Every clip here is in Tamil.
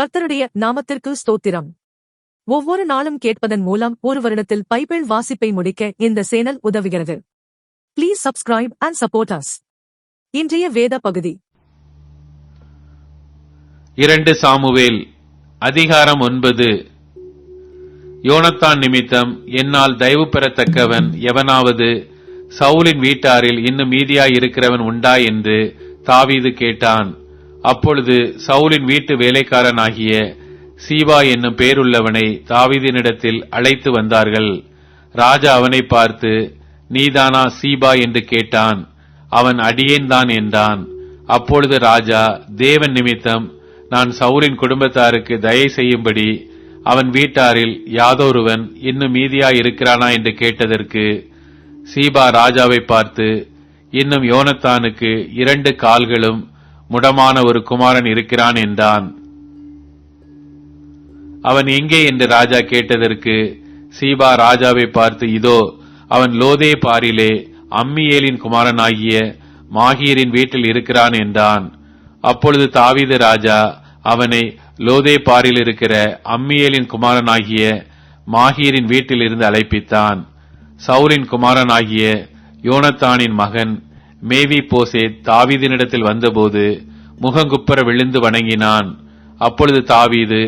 கர்த்தருடைய நாமத்திற்கு ஸ்தோத்திரம். ஒவ்வொரு நாளும் கேட்பதன் மூலம் ஒரு வருடத்தில் பைபிள் வாசிப்பை முடிக்க இந்த சேனல் உதவுகிறது. Please subscribe and support us இன்றைய வேத பகுதி. இரண்டு சாமுவேல் அதிகாரம் ஒன்பது. யோனத்தான் நிமித்தம் என்னால் தயவு பெறத்தக்கவன் எவனாவது சவுலின் வீட்டாரில் இன்னும் மீதியாய் இருக்கிறவன் உண்டா என்று தாவீது கேட்டான். அப்பொழுது சவுலின் வீட்டு வேலைக்காரனாகிய சீபா என்னும் பேருள்ளவனை தாவிதினிடத்தில் அழைத்து வந்தார்கள். ராஜா அவனை பார்த்து நீதானா சீபா? என்று கேட்டான். அவன் அடியேன் தான் என்றான். அப்பொழுது ராஜா தேவன் நிமித்தம் நான் சவுலின் குடும்பத்தாருக்கு தயை செய்யும்படி அவன் வீட்டாரில் யாதொருவன் இன்னும் மீதியா இருக்கிறானா என்று கேட்டதற்கு சீபா ராஜாவை பார்த்து இன்னும் யோனத்தானுக்கு இரண்டு கால்களும் முடமான ஒரு குமாரன் இருக்கிறான் என்றான். அவன் எங்கே என்று ராஜா கேட்டதற்கு சீபா ராஜாவை பார்த்து இதோ அவன் லோதே பாரிலே அம்மியேலின் குமாரனாகிய மாஹீரின் வீட்டில் இருக்கிறான் என்றான். அப்பொழுது தாவீது ராஜா அவனை லோதே பாரில் இருக்கிற அம்மியேலின் குமாரனாகிய மாஹீரின் வீட்டில் இருந்து அழைப்பித்தான். சவுலின் குமாரனாகிய யோனத்தானின் மகன் மேவி போசே தாவீதினிடத்தில் வந்தபோது முகங்குப்புற விழுந்து வணங்கினான். அப்பொழுது தாவீது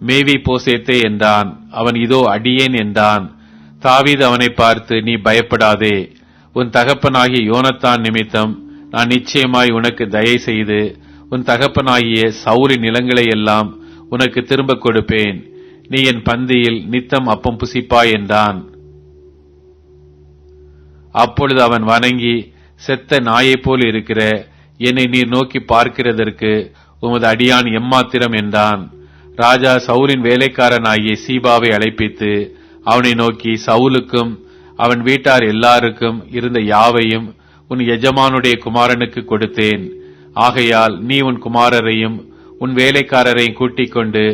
மேவி போசேத்தே என்றான். அவன் இதோ அடியேன் என்றான். தாவீது அவனை பார்த்து நீ பயப்படாதே. உன் தகப்பனாகிய யோனத்தான் நிமித்தம் நான் நிச்சயமாய் உனக்கு தயை செய்து உன் தகப்பனாகிய சவுலின் நிலங்களை எல்லாம் உனக்கு திரும்ப கொடுப்பேன். நீ என் பந்தியில் நித்தம் அப்பம் புசிப்பாய் என்றான். அப்பொழுது அவன் வணங்கி செத்த நாயைப் போல் இருக்கிற என்னை நீர் நோக்கி பார்க்கிறதற்கு உமது அடியான் எம்மாத்திரம் என்றான். ராஜா சவுலின் வேலைக்காரனாகிய சீபாவை அழைப்பித்து அவனை நோக்கி சவுலுக்கும் அவன் வீட்டார் எல்லாருக்கும் இருந்த யாவையும் உன் எஜமானுடைய குமாரனுக்கு கொடுத்தேன். ஆகையால் நீ உன் குமாரரையும் உன் வேலைக்காரரையும் கூட்டிக் கொண்டு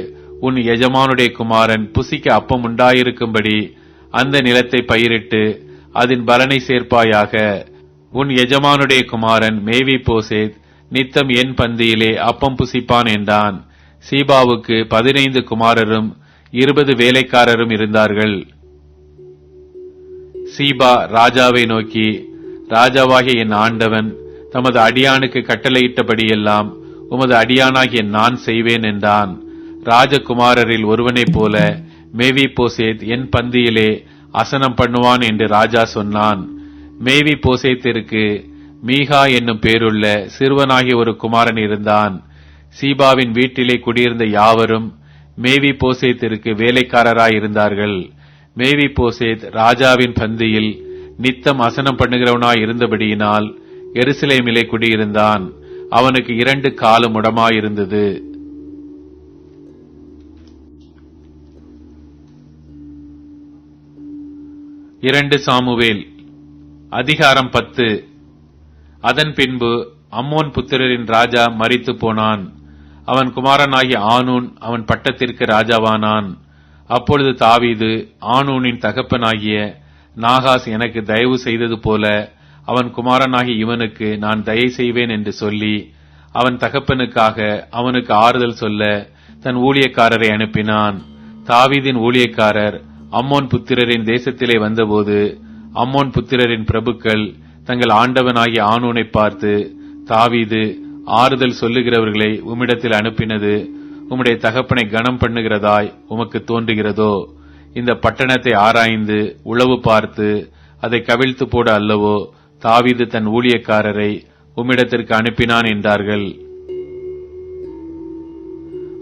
உன் எஜமானுடைய குமாரன் புசிக்க அப்பம் உண்டாயிருக்கும்படி அந்த நிலத்தை பயிரிட்டு அதன் பலனை சேர்ப்பாயாக உன் எஜமானுடைய குமாரன் மேவி போசேத் நித்தம் என் பந்தியிலே அப்பம் புசிப்பான் என்றான். சீபாவுக்கு பதினைந்து குமாரரும் இருபது வேலைக்காரரும் இருந்தார்கள். சீபா ராஜாவை நோக்கி ராஜாவாகிய என் ஆண்டவன் தமது அடியானுக்கு கட்டளையிட்டபடியெல்லாம் உமது அடியானாகிய நான் செய்வேன் என்றான். ராஜகுமாரரில் ஒருவனைப் போல மேவி போசேத் என் பந்தியிலே அசனம் பண்ணுவான் என்று ராஜா சொன்னான். மேவி போசேத்திற்கு மீகா என்னும் பேருள்ள சிறுவனாகிய ஒரு குமாரன் இருந்தான். சீபாவின் வீட்டிலே குடியிருந்த யாவரும் மேவி போசேத்திற்கு வேலைக்காரராய் இருந்தார்கள். மேவி போசேத் ராஜாவின் பந்தியில் நித்தம் அசனம் பண்ணுகிறவனாய் இருந்தபடியினால் எருசலேமிலே குடியிருந்தான். அவனுக்கு இரண்டு காலம் உடமாயிருந்தது. இரண்டு சாமுவேல். அதிகாரம் பத்து. அதன் பின்பு அம்மோன் புத்திரரின் ராஜா மறித்து போனான். அவன் குமாரனாகிய ஆனூன் அவன் பட்டத்திற்கு ராஜாவானான். அப்பொழுது தாவீது ஆனூனின் தகப்பனாகிய நாகாஸ் எனக்கு தயவு செய்தது போல அவன் குமாரனாகிய இவனுக்கு நான் தயை செய்வேன் என்று சொல்லி அவன் தகப்பனுக்காக அவனுக்கு ஆறுதல் சொல்ல தன் ஊழியக்காரரை அனுப்பினான். தாவீதின் ஊழியக்காரர் அம்மோன் புத்திரரின் தேசத்திலே வந்தபோது அம்மோன் புத்திரரின் பிரபுக்கள் தங்கள் ஆண்டவனாகிய ஆனூனை பார்த்து தாவீது ஆறுதல் சொல்லுகிறவர்களை உம்மிடத்தில் அனுப்பினது உம்முடைய தகப்பனை கனம் பண்ணுகிறதாய் உமக்கு தோன்றுகிறதோ? இந்த பட்டணத்தை ஆராய்ந்து உளவு பார்த்து அதை கவிழ்த்து போட அல்லவோ? தாவீது தன் ஊழியக்காரரை உம்மிடத்திற்கு அனுப்பினான் என்றார்கள்.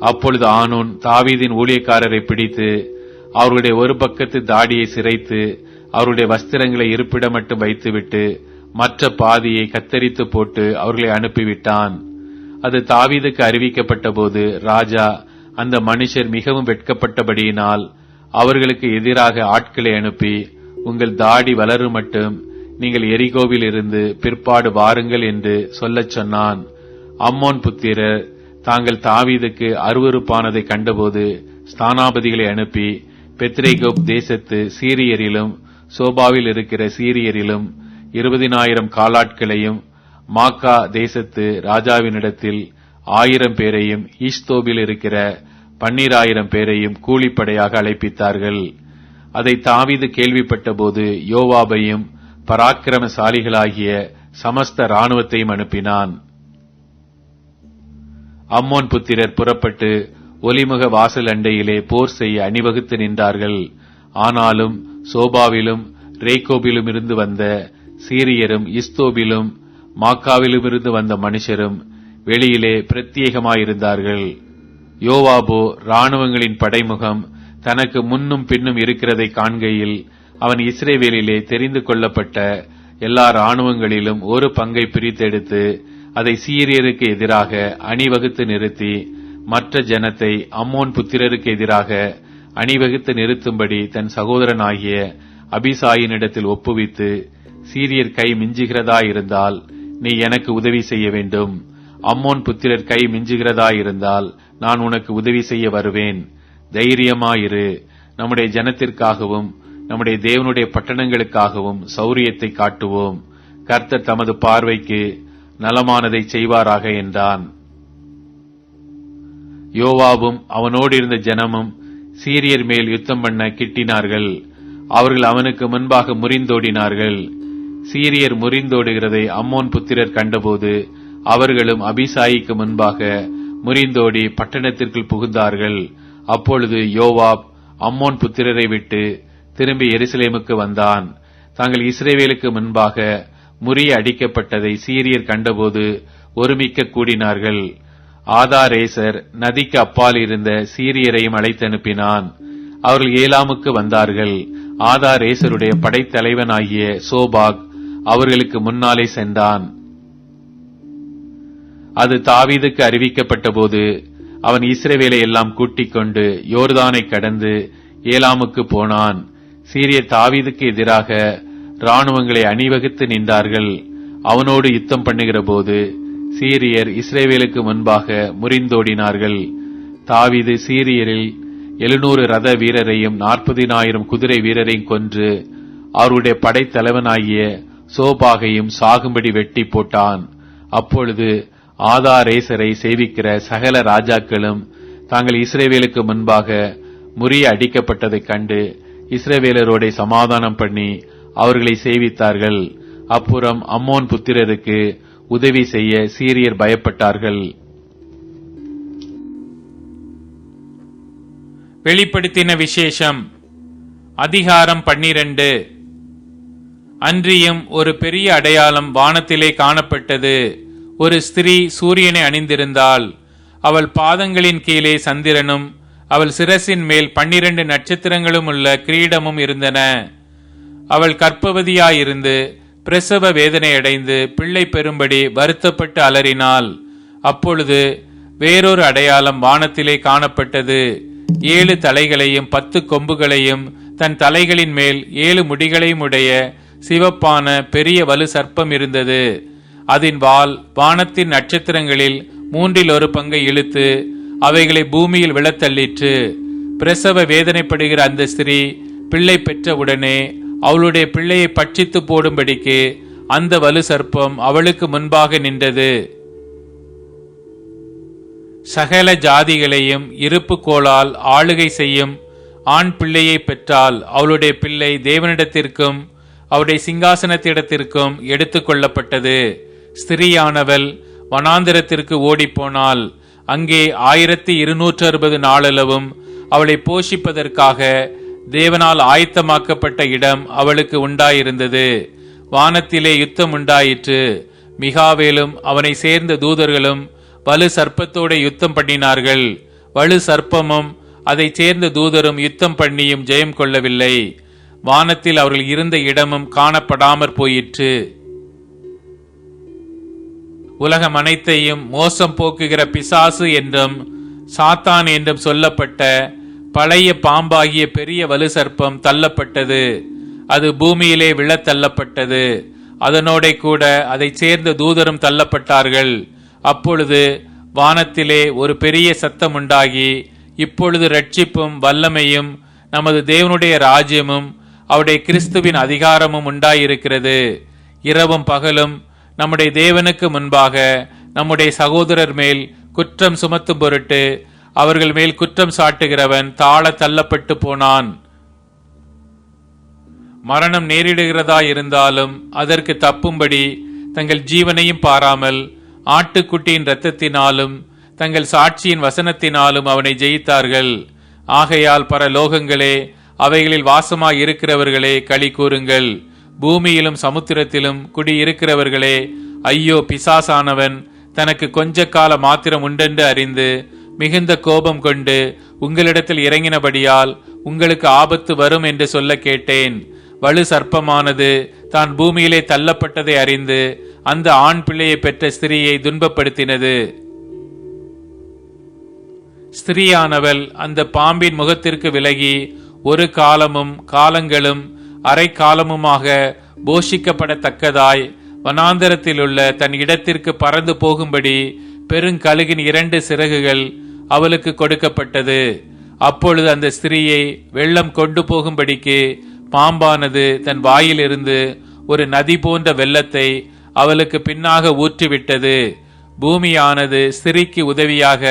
அப்பொழுது ஆனூன் தாவீதின் ஊழியக்காரரை பிடித்து அவர்களுடைய ஒரு பக்கத்து தாடியை சிரைத்து அவருடைய வஸ்திரங்களை இருப்பிடம் மட்டும் வைத்துவிட்டு மற்ற பாதியை கத்தரித்து போட்டு அவர்களை அனுப்பிவிட்டான். அது தாவீதுக்கு அறிவிக்கப்பட்ட போது ராஜா அந்த மனுஷர் மிகவும் வெட்கப்பட்டபடியினால் அவர்களுக்கு எதிராக ஆட்களை அனுப்பி உங்கள் தாடி வளரும் மட்டும் நீங்கள் எரிகோவில் இருந்து பிற்பாடு வாருங்கள் என்று சொல்லச் சொன்னான். அம்மோன் புத்திரர் தாங்கள் தாவீதுக்கு அருவறுப்பானதை கண்டபோது ஸ்தானாபதிகளை அனுப்பி பெத்ரேகோப் தேசத்து சீரியரிலும் சோபாவில் இருக்கிற சீரியரிலும் இருபதினாயிரம் காலாட்களையும் மாக்கா தேசத்து ராஜாவினிடத்தில் ஆயிரம் பேரையும் ஈஸ்தோபில் இருக்கிற பன்னிராயிரம் பேரையும் கூலிப்படையாக அழைப்பித்தார்கள். அதை தாவிது கேள்விப்பட்டபோது யோவாபையும் பராக்கிரமசாலிகளாகிய சமஸ்த ராணுவத்தையும் அனுப்பினான். அம்மோன் புத்திரர் புறப்பட்டு ஒலிமுக வாசல் அண்டையிலே போர் செய்ய அணிவகுத்து நின்றார்கள். ஆனாலும் சோபாவிலும் ரேகோபிலும் இருந்து வந்த சீரியரும் இஸ்தோபிலும் மாக்காவிலும் இருந்து வந்த மனுஷரும் வெளியிலே பிரத்யேகமாயிருந்தார்கள். யோவாபோ இராணுவங்களின் படைமுகம் தனக்கு முன்னும் பின்னும் இருக்கிறதை காண்கையில் அவன் இஸ்ரேவேலிலே தெரிந்து கொள்ளப்பட்ட எல்லா இராணுவங்களிலும் ஒரு பங்கை பிரித்தெடுத்து அதை சீரியருக்கு எதிராக அணிவகுத்து நிறுத்தி மற்ற ஜனத்தை அம்மோன் புத்திரருக்கு எதிராக அணிவகுத்து நிறுத்தும்படி தன் சகோதரனாகிய அபிசாயினிடத்தில் ஒப்புவித்து சீரியர் கை மிஞ்சுகிறதா இருந்தால் நீ எனக்கு உதவி செய்ய வேண்டும். அம்மோன் புத்திரர் கை மிஞ்சுகிறதா இருந்தால் நான் உனக்கு உதவி செய்ய வருவேன். தைரியமாயிரு. நம்முடைய ஜனத்திற்காகவும் நம்முடைய தேவனுடைய பட்டணங்களுக்காகவும் சௌரியத்தை காட்டுவோம். கர்த்தர் தமது பார்வைக்கு நலமானதை செய்வாராக என்றான். யோவாவும் அவனோடு இருந்த ஜனமும் சீரியர் மேல் யுத்தம் பண்ண கிட்டினார்கள். அவர்கள் அவனுக்கு முன்பாக முறிந்தோடினார்கள். சீரியர் முறிந்தோடுகிறதை அம்மோன் புத்திரர் கண்டபோது அவர்களும் அபிசாயிக்கு முன்பாக முறிந்தோடி பட்டணத்திற்குள் புகுந்தார்கள். அப்பொழுது யோவாப் அம்மோன் புத்திரரை விட்டு திரும்பி எருசலேமுக்கு வந்தான். தாங்கள் இஸ்ரேவேலுக்கு முன்பாக முறிய அடிக்கப்பட்டதை சீரியர் கண்டபோது ஒருமிக்க கூடினார்கள். ஆதாரேசர் நதிக்கு அப்பால் இருந்த சீரியரையும் அழைத்தனுப்பினான். அவர்கள் ஏலாமுக்கு வந்தார்கள். ஆதாரேசருடைய படைத்தலைவனாகிய சோபாக் அவர்களுக்கு முன்னாலே சென்றான். அது தாவீதுக்கு அறிவிக்கப்பட்டபோது அவன் இஸ்ரேவேலை எல்லாம் கூட்டிக் கொண்டு யோர்தானை கடந்து ஏலாமுக்கு போனான். சீரிய தாவீதுக்கு எதிராக ராணுவங்களை அணிவகுத்து நின்றார்கள். அவனோடு யுத்தம் பண்ணுகிற போது சீரியர் இஸ்ரேவேலுக்கு முன்பாக முறிந்தோடினார்கள். தாவிது சீரியரில் எழுநூறு ரத வீரரையும் நாற்பதினாயிரம் குதிரை வீரரையும் கொன்று அவருடைய படைத்தலைவனாகிய சோபாகையும் சாகும்படி வெட்டி போட்டான். அப்பொழுது ஆதாரேசரை சேவிக்கிற சகல ராஜாக்களும் தாங்கள் இஸ்ரேவேலுக்கு முன்பாக முறிய அடிக்கப்பட்டதைக் கண்டு இஸ்ரேவேலரோட சமாதானம் பண்ணி அவர்களை சேவித்தார்கள். அப்புறம் அம்மோன் புத்திரருக்கு உதவி செய்ய சீரியர் பயப்பட்டார்கள். வெளிப்படுத்தின விசேஷம். அதிகாரம் பன்னிரண்டு. அன்றியும் ஒரு பெரிய அடையாளம் வானத்திலே காணப்பட்டது. ஒரு ஸ்திரீ சூரியனை அணிந்திருந்தாள். அவள் பாதங்களின் கீழே சந்திரனும் அவள் சிரசின் மேல் பன்னிரண்டு நட்சத்திரங்களும் உள்ள கிரீடமும் இருந்தன. அவள் கற்பவதியாயிருந்து பிரசவ வேதனையடைந்து பிள்ளை பெறும்படி வருத்தப்பட்டு அலறினாள். அப்பொழுது வேறொரு அடையாளம் வானத்திலே காணப்பட்டது. ஏழு தலைகளையும் பத்து கொம்புகளையும் தன் தலைகளின் மேல் ஏழு முடிகளையும் உடைய சிவப்பான பெரிய வலு சர்ப்பம் இருந்தது. அதன் வால் வானத்தின் நட்சத்திரங்களில் மூன்றில் ஒரு பங்கை இழுத்து அவைகளை பூமியில் விழத்தள்ளிற்று. பிரசவ வேதனைப்படுகிற அந்த ஸ்திரீ பிள்ளை பெற்றவுடனே அவளுடைய பிள்ளையை பட்சித்து போடும்படிக்கு அந்த வலு சர்ப்பம் அவளுக்கு முன்பாக நின்றது. சகல ஜாதிகளையும் இருப்பு கோளால் ஆளுகை செய்யும் ஆண் பிள்ளையை பெற்றால் அவளுடைய பிள்ளை தேவனிடத்திற்கும் அவருடைய சிங்காசனத்திடத்திற்கும் எடுத்து கொள்ளப்பட்டது. ஸ்திரீயானவள் வனாந்திரத்திற்கு ஓடிப்போனாள் அங்கே ஆயிரத்தி இருநூற்று அறுபது நாளளவும் அவளை போஷிப்பதற்காக தேவனால் ஆயத்தமாக்கப்பட்ட இடம் அவளுக்கு உண்டாயிருந்தது. வானத்திலே யுத்தம் உண்டாயிற்று. மிகாவேலும் அவனை சேர்ந்த தூதர்களும் வலு சர்ப்பத்தோட யுத்தம் பண்ணினார்கள். வலு சர்ப்பமும் அதைச் சேர்ந்த தூதரும் யுத்தம் பண்ணியும் ஜெயம் கொள்ளவில்லை. வானத்தில் அவர்கள் இருந்த இடமும் காணப்படாமற் போயிற்று. உலகம் அனைத்தையும் மோசம் போக்குகிற பிசாசு என்றும் சாத்தான் என்றும் சொல்லப்பட்ட பழைய பாம்பாகிய பெரிய வலு சர்ப்பம் தள்ளப்பட்டது. அது பூமியிலே விழத் தள்ளப்பட்டது. அதனோட கூட அதைச் சேர்ந்த தூதரும் தள்ளப்பட்டார்கள். அப்பொழுது வானத்திலே ஒரு பெரிய சத்தம் உண்டாகி இப்பொழுது ரட்சிப்பும் வல்லமையும் நமது தேவனுடைய ராஜ்யமும் அவருடைய கிறிஸ்துவின் அதிகாரமும் உண்டாயிருக்கிறது. இரவும் பகலும் நம்முடைய தேவனுக்கு முன்பாக நம்முடைய சகோதரர் மேல் குற்றம் சுமத்தும் பொருட்டு அவர்கள் மேல் குற்றம் சாட்டுகிறவன் தாழ தள்ளப்பட்டு போனான். மரணம் நேரிடுகிறதா இருந்தாலும் அதற்கு தப்பும்படி தங்கள் ஜீவனையும் பாராமல் ஆட்டுக்குட்டியின் இரத்தத்தினாலும் தங்கள் சாட்சியின் வசனத்தினாலும் அவனை ஜெயித்தார்கள். ஆகையால் பரலோகங்களே அவைகளில் வாசமாய் இருக்கிறவர்களே களி கூறுங்கள். பூமியிலும் சமுத்திரத்திலும் குடியிருக்கிறவர்களே ஐயோ பிசாசானவன் தனக்கு கொஞ்ச கால மாத்திரம் உண்டென்று அறிந்து மிகுந்த கோபம் கொண்டு உங்களிடத்தில் இறங்கினபடியால் உங்களுக்கு ஆபத்து வரும் என்று சொல்ல கேட்டேன். வலு சர்ப்பமானது தான் பூமியிலே தள்ளப்பட்டதை அறிந்து அந்த ஆண் பிள்ளையை பெற்ற ஸ்திரியை துன்பப்படுத்தினது. ஸ்திரீயானவள் அந்த பாம்பின் முகத்திற்கு விலகி ஒரு காலமும் காலங்களும் அரை காலமுமாக போஷிக்கப்படத்தக்கதாய் வனாந்தரத்திலுள்ள தன் இடத்திற்கு பறந்து போகும்படி பெருங்கழுகின் இரண்டு சிறகுகள் அவளுக்கு கொடுக்கப்பட்டது. அப்பொழுது அந்த ஸ்திரியை வெள்ளம் கொண்டு போகும்படிக்கு பாம்பானது தன் வாயிலிருந்து ஒரு நதி போன்ற வெள்ளத்தை அவளுக்கு பின்னாக ஊற்றிவிட்டது. பூமியானது ஸ்திரீக்கு உதவியாக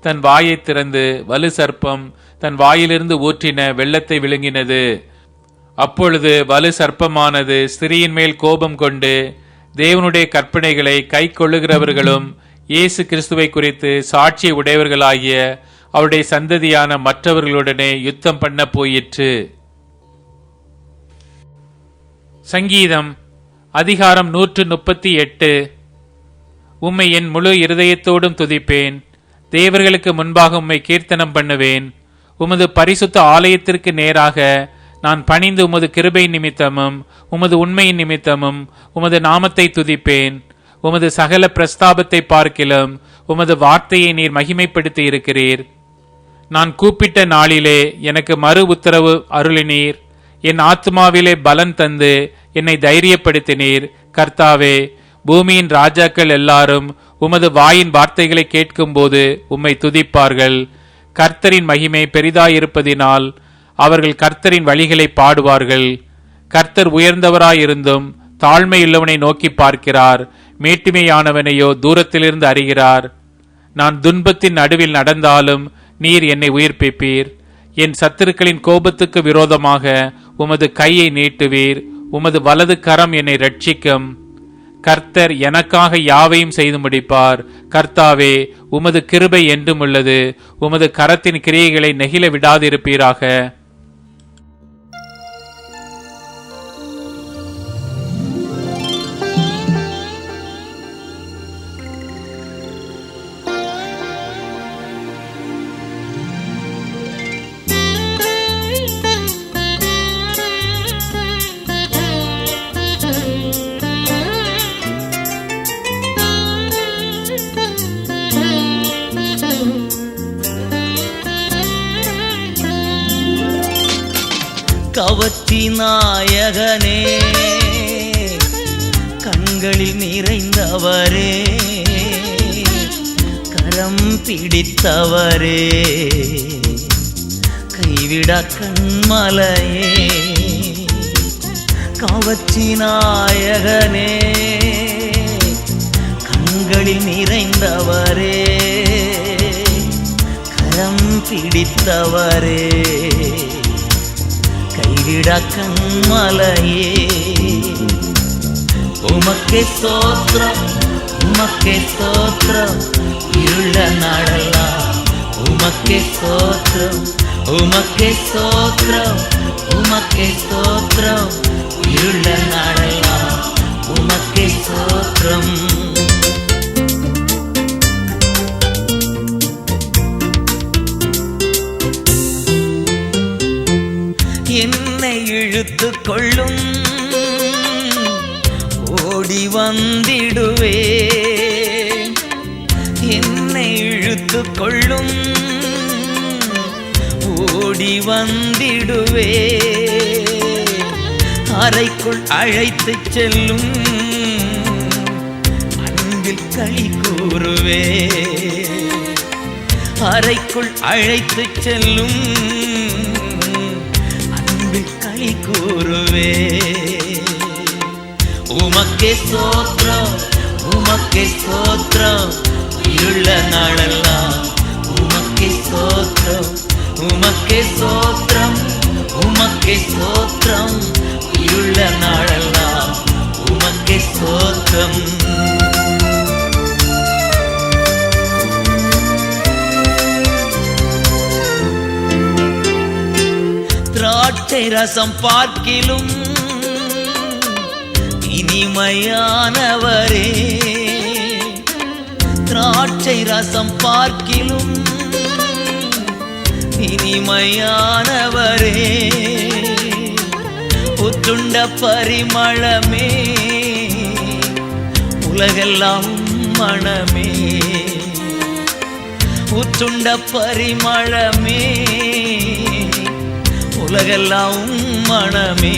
தன் வாயை திறந்து வலு சர்ப்பம் தன் வாயிலிருந்து ஊற்றின வெள்ளத்தை விழுங்கினது. அப்பொழுது வலு சர்ப்பமானது ஸ்திரியின் மேல் கோபம் கொண்டு தேவனுடைய கற்பனைகளை கை கொள்ளுகிறவர்களும் இயேசு கிறிஸ்துவை குறித்து சாட்சி உடையவர்களாகிய அவருடைய சந்ததியான மற்றவர்களுடனே யுத்தம் பண்ண போயிற்று. சங்கீதம் அதிகாரம் நூற்று முப்பத்தி எட்டு. உம்மை என் முழு இருதயத்தோடும் துதிப்பேன். தேவர்களுக்கு முன்பாக உம்மை கீர்த்தனம் பண்ணுவேன். உமது பரிசுத்த ஆலயத்திற்கு நேராக நான் பணிந்து உமது கிருபை நிமித்தமும் உமது உண்மையின் நிமித்தமும் உமது நாமத்தை துதிப்பேன். உமது சகல பிரஸ்தாபத்தை பார்க்கிலும் உமது வார்த்தையை நீர் மகிமைப்படுத்தி இருக்கிறீர். நான் கூப்பிட்ட நாளிலே எனக்கு மறு உத்தரவு அருளினீர். என் ஆத்மாவிலே பலன் தந்து என்னை தைரியப்படுத்தினீர். கர்த்தாவே பூமியின் ராஜாக்கள் எல்லாரும் உமது வாயின் வார்த்தைகளை கேட்கும்போது உம்மை துதிப்பார்கள். கர்த்தரின் மகிமை பெரிதாயிருப்பதினால் அவர்கள் கர்த்தரின் வழிகளை பாடுவார்கள். கர்த்தர் உயர்ந்தவராயிருந்தும் தாழ்மையுள்ளவனை நோக்கி பார்க்கிறார். மேட்டுமையானவனையோ தூரத்திலிருந்து அறிகிறார். நான் துன்பத்தின் நடுவில் நடந்தாலும் நீர் என்னை உயிர்ப்பிப்பீர். என் சத்துருக்களின் கோபத்துக்கு விரோதமாக உமது கையை நீட்டுவீர். உமது வலது கரம் என்னை ரட்சிக்கும் கர்த்தர் எனக்காக யாவையும் செய்து முடிப்பார். கர்த்தாவே உமது கிருபை என்றும் உள்ளது. உமது கரத்தின் கிரியைகளை நெகிழ விடாதிருப்பீராக. கவர்ச்சி நாயகனே கண்களில் நிறைந்தவரே கரம் பிடித்தவரே கைவிட கண்மலையே. கவர்ச்சி நாயகனே கண்களில் நிறைந்தவரே கரம் பிடித்தவரே. கைவிட கண்மலையே உமக்கே ஸ்தோத்திரம் உமக்கே ஸ்தோத்திரம் இருள நாடலாம் உமக்கே ஸ்தோத்திரம் உமக்கே ஸ்தோத்திரம் உமக்கே ஸ்தோத்திரம் இருள நாடலாம் உமக்கே ஸ்தோத்திரம் இழுத்து கொள்ளும் ஓடி வந்திடுவே. என்னை இழுத்து கொள்ளும் ஓடி வந்திடுவே. அறைக்குள் அழைத்து செல்லும். அன்பில் களி கூறுவே. அறைக்குள் அழைத்து செல்லும். அன்பில் களி கூறுவே. உமக்கே சோத்ரம் உமக்கே சோத்ரம் உள்ள நாளெல்லாம் உமக்கே ஸ்தோத்திரம் உமக்கே ஸ்தோத்திரம் உமக்கே ஸ்தோத்திரம். உள்ள நாளெல்லாம் திராட்சை ரசம் பார்க்கிலும் இனிமையானவரே. திராட்சை ரசம் பார்க்கிலும் இனிமையானவரே. புத்துண்ட பரிமளமே உலகெல்லாம் மனமே உத்துண்ட பரிமளமே உலகெல்லாம் மனமே.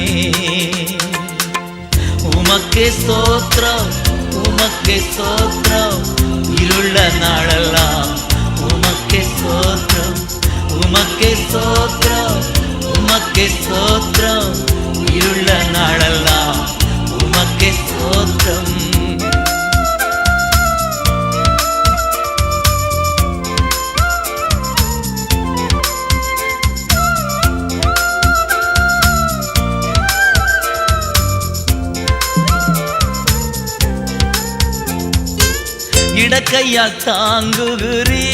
உமக்கே ஸ்தோத்திரம் உமக்கே ஸ்தோத்திரம். இருள நாளெல்லாம் உமக்கே ஸ்தோத்திரம் உமக்கே ஸ்தோத்திரம் உமக்கே ஸ்தோத்திரம். இருள நாளெல்லாம் உமக்கே ஸ்தோத்திரம். இடக்கையால் தாங்குகிறீ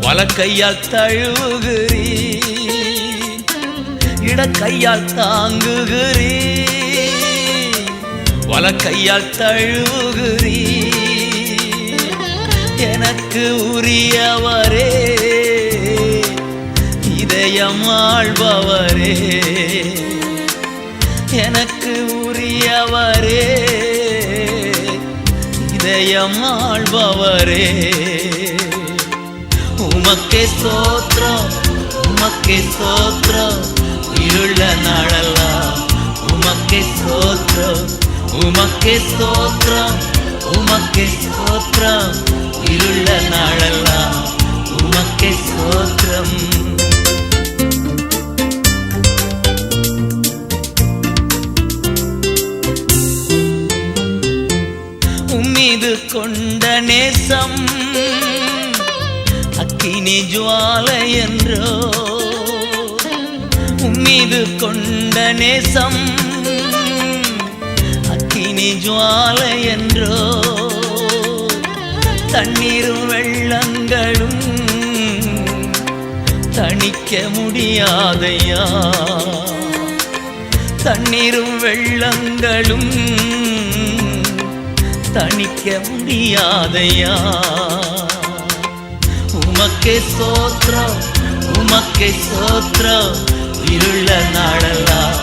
வலக்கையால் தழுவுகிறீ இடக்கையால் தாங்குகிறீ வலக்கையால் தழுவுகிறீ எனக்கு உரியவரே இதயம் ஆழ்பவரே எனக்கு உரியவரே. இதயம் ஆழ்பவரே உமக்கே சோத்ரம் உமக்கே சோத்ரம் இருள நாளெல்லாம் உமக்கே சோத்ரம் உமக்கே சோத்ரம் உமக்கே சோத்ரம் இருள நாளெல்லாம் உமக்கே சோத்ரம் உம்மீது கொண்ட நேசம். அக்கினி ஜுவாலை என்றோ உம்மீது கொண்ட நேசம். அக்கினி ஜுவாலை என்றோ தண்ணீரும் வெள்ளங்களும் தணிக்க முடியாதையா? தண்ணீரும் வெள்ளங்களும் தணிக்க முடியாதையா? உமக்கே சோத்ரம் உமக்கே சோத்ரம் இருள நாடெல்லாம்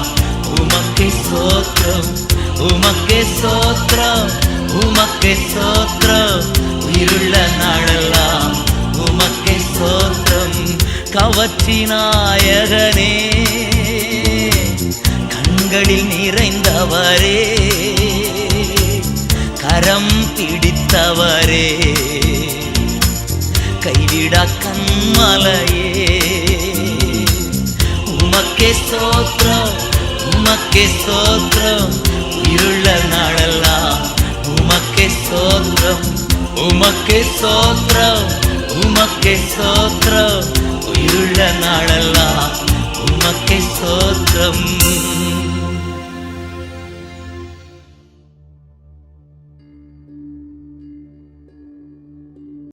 உமக்கே சோத்ரம் உமக்கே சோத்ரம் உமக்கே சோத்ரம் இருள நாடெல்லாம் உமக்கே சோத்ரம் கவச்சி நாயகனே கண்களில் நிறைந்தவரே. கரம் பிடித்தவரே. கைவிடா கண்மலையே. உமக்கே சோத்ரம் உமக்கே சோத்ரம் இருள நாளெல்லாம் உமக்கே சோத்ரம் உமக்கே சோத்ரம் உமக்கே சோத்ரம் உயிருள்ள நாளெல்லாம் உமக்கே சோத்ரம்